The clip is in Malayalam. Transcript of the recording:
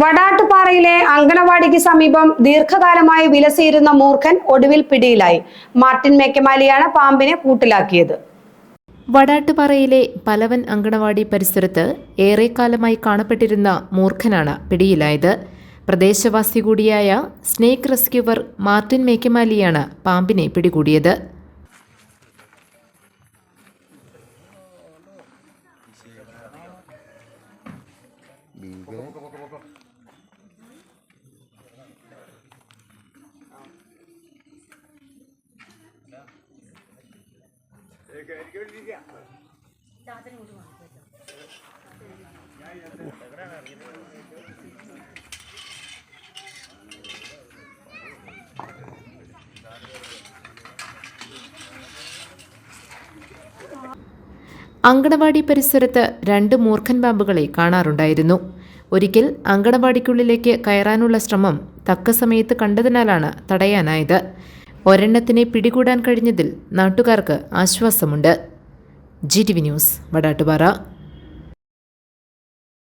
വടാട്ടുപാറയിലെ അങ്കണവാടിക്ക് സമീപം ദീർഘകാലമായി വിലസിയിരുന്ന മൂർഖൻ ഒടുവിൽ പിടിയിലായി. മാർട്ടിൻ മേക്കമാലിയാണ് പാമ്പിനെ കൂട്ടിലാക്കിയത്. വടാട്ടുപാറയിലെ പലവൻ അങ്കണവാടി പരിസരത്ത് ഏറെക്കാലമായി കാണപ്പെട്ടിരുന്ന മൂർഖനാണ് പിടിയിലായത്. പ്രദേശവാസി കൂടിയായ സ്നേക്ക് റെസ്ക്യൂവർ മാർട്ടിൻ മേക്കമാലിയാണ് പാമ്പിനെ പിടികൂടിയത്. അങ്കണവാടി പരിസരത്ത് രണ്ട് മൂർഖൻ പാമ്പുകളെ കാണാറുണ്ടായിരുന്നു. ഒരിക്കൽ അങ്കണവാടിക്കുള്ളിലേക്ക് കയറാനുള്ള ശ്രമം തക്ക സമയത്ത് കണ്ടതിനാലാണ് തടയാനായത്. ഒരെണ്ണത്തിനെ പിടികൂടാൻ കഴിഞ്ഞതിൽ നാട്ടുകാർക്ക് ആശ്വാസമുണ്ട്. G T V news Vadattupara.